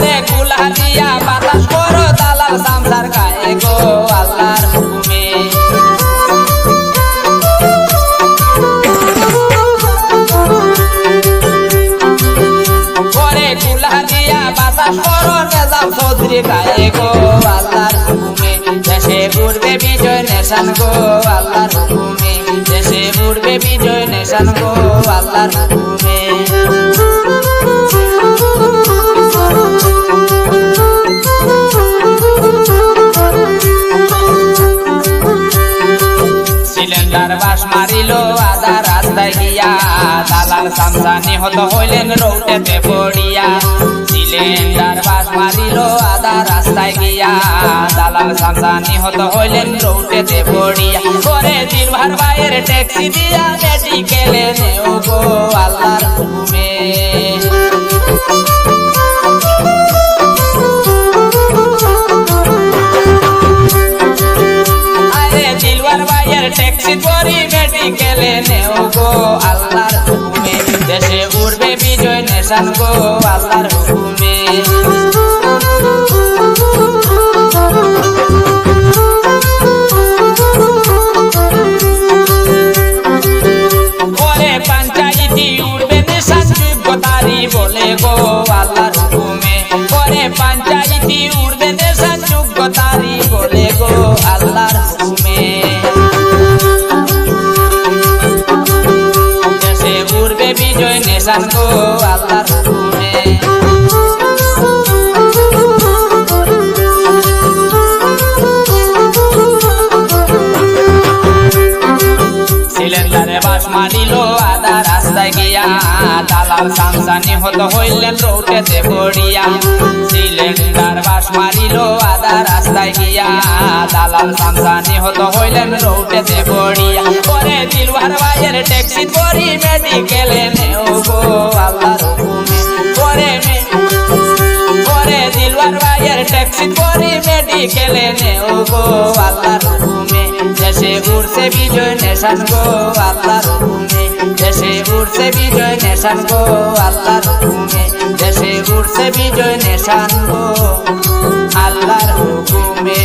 করে কুলা দিয়া বাতাস করো দালাল সামসার গায়ে গো আল্লাহর হুকুমে। করে কুলা দিয়া বাতাস করো নেজাম চৌধুরী গায়ে গো আল্লাহর হুকুমে। দেশে উড়বে বিজয় নেশান গো আল্লাহর হুকুমে। দেশে উড়বে বিজয় নেশান গো আল্লাহর হুকুমে। বাস মারিল আধা রাস্তায় গিয়া। দালাল সামসা নিহত হইলেন রৌটেতে পড়িয়া। সিলিন্ডার বাস মারিল আধা রাস্তায় গিয়া। দালাল সামসা নিহত হইলেন রৌটেতে পড়িয়া। করে দিলভার ভাইয়ের ট্যাক্সি দিয়া মেডিকেলে নেও গো আল্লাহর হুকুমে। ট্যাক্সি করি মেডিকেলে নেও গো, আল্লাহর হুকুমে। দেশে উড়বে বিজয় নেশান গো, আল্লাহর হুকুমে। বলে গো, আল্লাহর হুকুমে। ওরে পঞ্চায়েতি নিশান গো আল্লাহর হুকুমে। সিলিন্ডারে বাস মারিল আধা রাস্তায় গিয়া দালাল সামসা নিহত হইলেন রোডেতে পড়িয়া। সিলিন্ডার বাস মারিল আধা রাস্তায় গিয়া দালাল সামসা নিহত হইলেন রোডেতে পড়িয়া। পরে দিলওয়ার ভাইয়ের ট্যাক্সি করি মেডিকেলে দিলওয়ার ভাইয়ের ট্যাক্সি করি মেডিকেলে নেও গো, আল্লাহর হুকুমে। দেশে উড়ছে বিজয় নেশান গো, আল্লাহর হুকুমে। দেশে উড়ছে বিজয় নেশান গো, আল্লাহর হুকুমে। দেশে উড়ছে বিজয় নেশান গো, আল্লাহর হুকুমে।